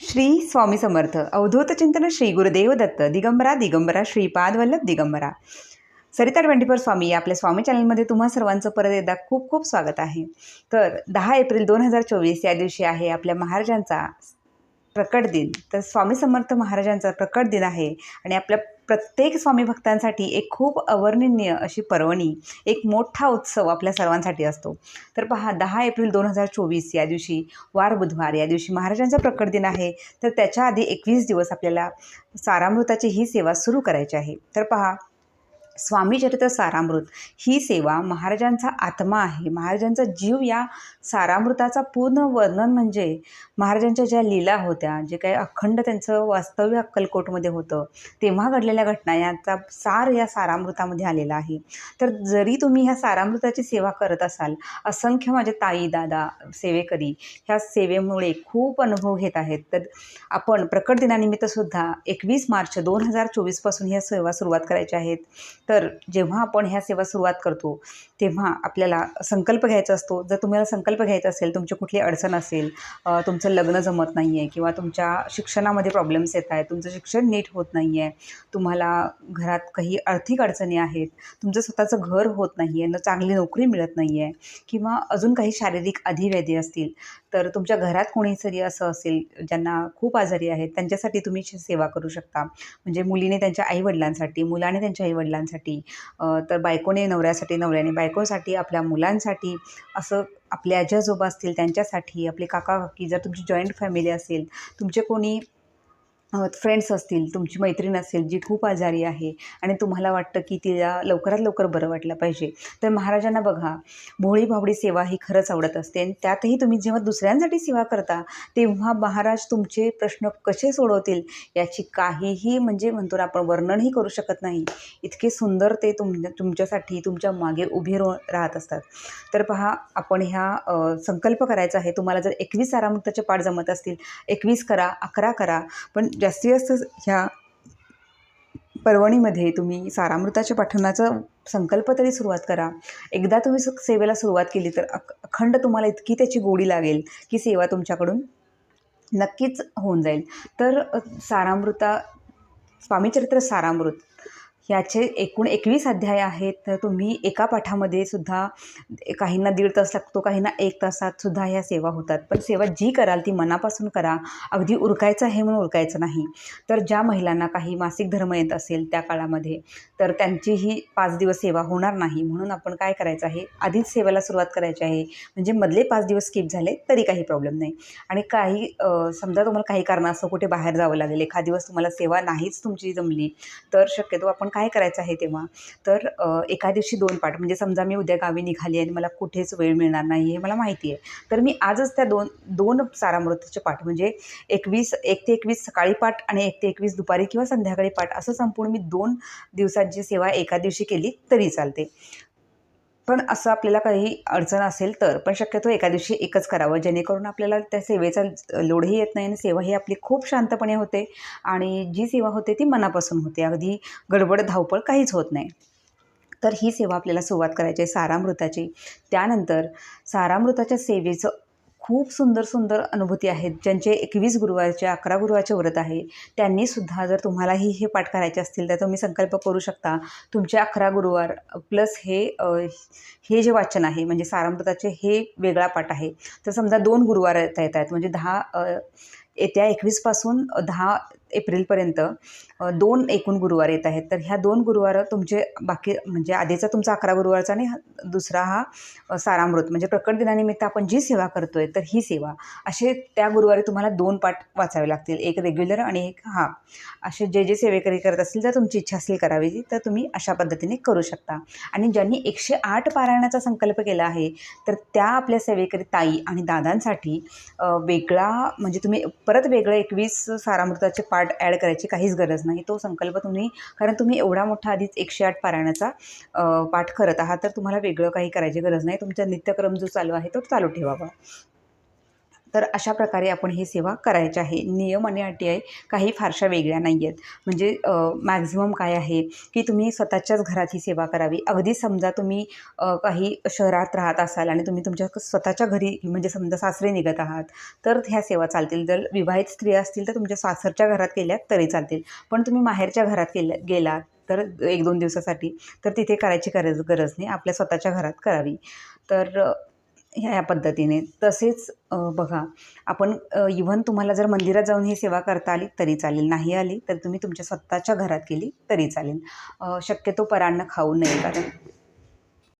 श्री स्वामी समर्थ. अवधूत चिंतन Shri Gurudev Datta. Digambara Digambara Shripad Vallabh Digambara. Sarita twenty four स्वामी या आपल्या स्वामी चॅनलमध्ये तुम्हा सर्वांचं परत एकदा खूप खूप स्वागत आहे. तर दहा एप्रिल दोन हजार चोवीस या दिवशी आहे आपल्या महाराजांचा प्रकट दिन. तर स्वामी समर्थ महाराजांचा प्रकट दिन आहे आणि आपल्या प्रत्येक स्वामी भक्तांसाठी एक खूप अवर्णनीय अशी पर्वणी एक मोठा उत्सव आपल्या सर्वांसाठी असतो. तर पहा दहा एप्रिल दोन हजार चोवीस या दिवशी वार बुधवार या दिवशी महाराजांचा प्रकट दिन आहे. तर त्याच्या आधी एकवीस दिवस आपल्याला सारामृताची ही सेवा सुरू करायची आहे. तर पहा स्वामी चरित्र सारामृत ही सेवा महाराजांचा आत्मा आहे. महाराजांचा जीव या सारामृताचा पूर्ण वर्णन म्हणजे महाराजांच्या ज्या लीला होत्या जे काही अखंड त्यांचं वास्तव्य अक्कलकोटमध्ये होतं तेव्हा घडलेल्या घटना यांचा सार या सारामृतामध्ये आलेला आहे. तर जरी तुम्ही ह्या सारामृताची सेवा करत असाल असंख्य माझे ताई दादा सेवेकरी ह्या सेवेमुळे खूप अनुभव घेत आहेत. तर आपण प्रकट दिनानिमित्तसुद्धा एकवीस मार्च दोन हजार चोवीसपासून ह्या सेवा सुरुवात करायच्या आहेत तर जेव्हा आपण ह्या सेवा सुरुवात करतो तेव्हा आपल्याला संकल्प घ्यायचा असतो. जर तुम्हाला संकल्प घ्यायचा असेल तुमची कुठली अडचण असेल तुमचं लग्न जमत नाही आहे किंवा तुमच्या शिक्षणामध्ये प्रॉब्लेम्स येत आहेत तुमचं शिक्षण नीट होत नाही आहे तुम्हाला घरात काही आर्थिक अडचणी आहेत तुमचं स्वतःचं घर होत नाही आहे न चांगली नोकरी मिळत नाही आहे किंवा अजून काही शारीरिक अधिव्याधी असतील तर तुमच्या घरात कोणी जरी असं असेल ज्यांना खूप आजारी आहेत त्यांच्यासाठी तुम्ही सेवा करू शकता. म्हणजे मुलीने त्यांच्या आईवडिलांसाठी मुलाने त्यांच्या आईवडिलांसाठी मुलांसाठी तर बायकोने नवऱ्यासाठी नवऱ्याने बायकोसाठी आपल्या मुलांसाठी असं आपले आजी आजोबा असतील त्यांच्यासाठी आपले काका काकी जर तुमची जॉईंट फॅमिली असेल तुमचे कोणी फ्रेंड्स असतील तुमची मैत्रीण असेल जी खूप आजारी आहे आणि तुम्हाला वाटतं की तिला लवकरात लवकर बरं वाटलं पाहिजे तर महाराजांना बघा. भोळी भावडी सेवा ही खरंच आवडत असते आणि त्यातही तुम्ही जेव्हा दुसऱ्यांसाठी सेवा करता तेव्हा महाराज तुमचे प्रश्न कसे सोडवतील याची काहीही म्हणजे म्हणतो ना आपण वर्णनही करू शकत नाही. इतके सुंदर ते तुम तुमच्यासाठी तुमच्या मागे उभे रो राहत असतात. तर पहा आपण ह्या संकल्प करायचा आहे. तुम्हाला जर एकवीस सारामृताचे पाठ जमत असतील एकवीस करा अकरा करा पण जास्तीत जास्त ह्या पर्वणीमध्ये तुम्ही सारामृताच्या पाठवण्याचा संकल्प तरी सुरुवात करा. एकदा तुम्ही स- सेवेला सुरुवात केली तर अख अखंड तुम्हाला इतकी त्याची गोडी लागेल की सेवा तुमच्याकडून नक्कीच होऊन जाईल. तर सारामृता स्वामीचरित्र सारामृत ह्याचे एकूण एकवीस अध्याय आहेत. तर तुम्ही एका पाठामध्ये सुद्धा काहींना दीड तास लागतो काहींना एक तासात सुद्धा ह्या सेवा होतात. पण सेवा जी कराल ती मनापासून करा. अगदी उरकायचं आहे म्हणून उरकायचं नाही. तर ज्या महिलांना काही मासिक धर्म येत असेल त्या काळामध्ये तर त्यांची ही पाच दिवस सेवा होणार नाही. म्हणून आपण काय करायचं आहे? आधीच सेवेला सुरुवात करायची आहे. म्हणजे मधले पाच दिवस स्किप झाले तरी काही प्रॉब्लेम नाही. आणि काही समजा तुम्हाला काही कारणास्तव कुठे बाहेर जावं लागेल एखाद दिवस तुम्हाला सेवा नाहीच तुमची जमली तर शक्यतो आपण काय करायचं आहे तेव्हा? तर एका दिवशी दोन पाठ म्हणजे समजा मी उद्या गावी निघाली आणि मला कुठेच वेळ मिळणार नाही हे मला माहिती आहे. तर मी आजच त्या दोन दोन सारामृताचे पाठ म्हणजे एकवीस एक ते एकवीस सकाळी पाठ आणि एक ते एकवीस दुपारी किंवा संध्याकाळी पाठ असं संपूर्ण मी दोन दिवसांची सेवा एका दिवशी केली तरी चालते. पण असं आपल्याला काही अडचण असेल तर पण शक्यतो एका दिवशी एकच करावं. जेणेकरून आपल्याला त्या सेवेचा लोडही येत नाही आणि सेवा ही आपली खूप शांतपणे होते आणि जी सेवा होते ती मनापासून होते. अगदी गडबड धावपळ काहीच होत नाही. तर ही सेवा आपल्याला सुरुवात करायची आहे सारामृताची. त्यानंतर सारामृताच्या सेवेचं खूप सुंदर सुंदर अनुभूती आहेत ज्यांचे एकवीस गुरुवारचे अकरा गुरुवारचे व्रत आहे. त्यांनीसुद्धा जर तुम्हालाही हे पाठ करायचे असतील तर तुम्ही संकल्प करू शकता. तुमचे अकरा गुरुवार प्लस हे हे जे वाचन आहे म्हणजे सारामृताचे हे वेगळा पाठ आहे. तर समजा दोन गुरुवार येत येत आहेत म्हणजे दहा येत्या एकवीसपासून दहा एप्रिलपर्यंत दोन एकूण गुरुवार येत आहेत. तर ह्या दोन गुरुवार तुमचे बाकी म्हणजे आधीचा तुमचा अकरा गुरुवारचा आणि दुसरा हा सारामृत. म्हणजे प्रकट दिनानिमित्त आपण जी सेवा करतोय तर ही सेवा असे त्या गुरुवारी तुम्हाला दोन पाठ वाचावे लागतील. एक रेग्युलर आणि एक हा असे जे जे सेवेकरी करत असतील जर तुमची इच्छा असेल करावी तर तुम्ही अशा पद्धतीने करू शकता. आणि ज्यांनी एकशे आठ पारायणाचा संकल्प केला आहे तर त्या आपल्या सेवेकरी ताई आणि दादांसाठी वेगळा म्हणजे तुम्ही परत वेगळं एकवीस सारामृताचे पाठ ॲड करायची काहीच गरज नाही. तो संकल्प तुम्ही कारण तुम्ही एवढा मोठा आधीच एकशे आठ पारायणाचा पाठ करत आहात तर तुम्हाला वेगळं काही करायची गरज नाही. तुमचा नित्यक्रम जो चालू आहे तो चालू ठेवावा. तर अशा प्रकारे आपण ही सेवा करायची आहे. नियम आणि अटी आहे काही फारशा वेगळ्या नाही आहेत. म्हणजे मॅक्झिमम काय आहे की तुम्ही स्वतःच्याच घरात ही सेवा करावी. अगदी समजा तुम्ही काही शहरात राहत असाल आणि तुम्ही तुमच्या स्वतःच्या घरी म्हणजे समजा सासरे निघत आहात तर ह्या सेवा चालतील. जर विवाहित स्त्रिया असतील तर तुमच्या सासरच्या घरात केल्या तरी चालतील. पण तुम्ही माहेरच्या घरात केल्या गेलात तर एक दोन दिवसासाठी तर तिथे करायची गरज गरज नाही. आपल्या स्वतःच्या घरात करावी. तर ह्या या पद्धतीने. तसेच बघा आपण इव्हन तुम्हाला जर मंदिरात जाऊन ही सेवा करता आली तरी चालेल. नाही आली तर तुम्ही तुमच्या स्वतःच्या घरात केली तरी चालेल. शक्यतो परांना खाऊ नये कारण